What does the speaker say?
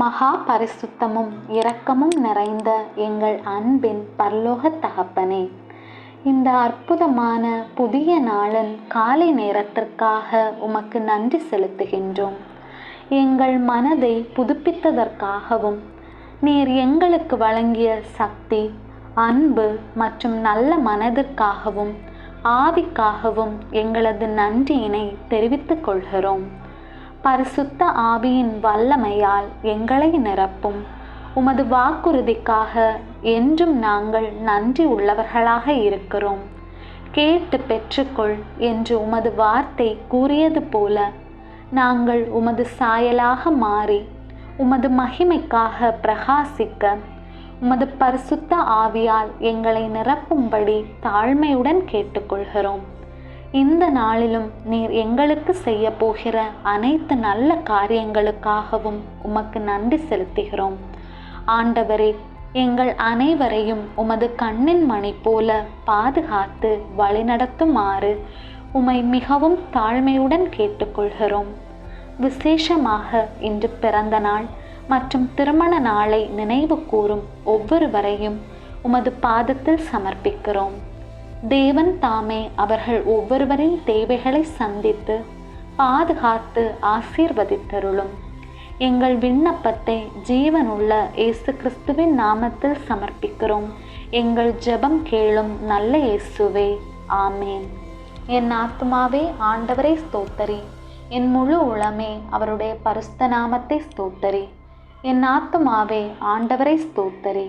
மகா பரிசுத்தமும் இரக்கமும் நிறைந்த எங்கள் அன்பின் பரலோக தகப்பனே இந்த அற்புதமான புதிய நாளன் காலை நேரத்திற்காக உமக்கு நன்றி செலுத்துகின்றோம். எங்கள் மனதை புதுப்பித்ததற்காகவும் நீர் எங்களுக்கு வழங்கிய சக்தி அன்பு மற்றும் நல்ல மனதிற்காகவும் ஆவிக்காகவும் எங்களது நன்றியினை தெரிவித்துக் கொள்கிறோம். பரிசுத்த ஆவியின் வல்லமையால் எங்களை நிரப்பும். உமது வாக்குறுதிக்காக என்றும் நாங்கள் நன்றி உள்ளவர்களாக இருக்கிறோம். கேட்டு பெற்றுக்கொள் என்று உமது வார்த்தை கூறியது போல நாங்கள் உமது சாயலாக மாறி உமது மகிமைக்காக பிரகாசிக்க உமது பரிசுத்த ஆவியால் எங்களை நிரப்பும்படி தாழ்மையுடன் கேட்டுக்கொள்கிறோம். இந்த நாளிலும் நீர் எங்களுக்கு செய்ய போகிற அனைத்து நல்ல காரியங்களுக்காகவும் உமக்கு நன்றி செலுத்துகிறோம். ஆண்டவரே எங்கள் அனைவரையும் உமது கண்ணின் மணி போல பாதுகாத்து வழிநடத்துமாறு உமை மிகவும் தாழ்மையுடன் கேட்டுக்கொள்கிறோம். விசேஷமாக இன்று பிறந்த நாள் மற்றும் திருமண நாளை நினைவு கூறும் ஒவ்வொருவரையும் உமது பாதத்தில் சமர்ப்பிக்கிறோம். தேவன் தாமே அவர்கள் ஒவ்வொருவரின் தேவைகளை சந்தித்து பாதுகாத்து ஆசீர்வதித்தருளும். எங்கள் விண்ணப்பத்தை ஜீவனுள்ள இயேசு கிறிஸ்துவின் நாமத்தில் சமர்ப்பிக்கிறோம். எங்கள் ஜெபம் கேளும் நல்ல இயேசுவே ஆமேன். என் ஆத்மாவே ஆண்டவரை ஸ்தோத்தரி. என் முழு உளமே அவருடைய பரிஸ்த நாமத்தை ஸ்தோத்தரி. என் ஆத்மாவே ஆண்டவரை ஸ்தோத்தரி.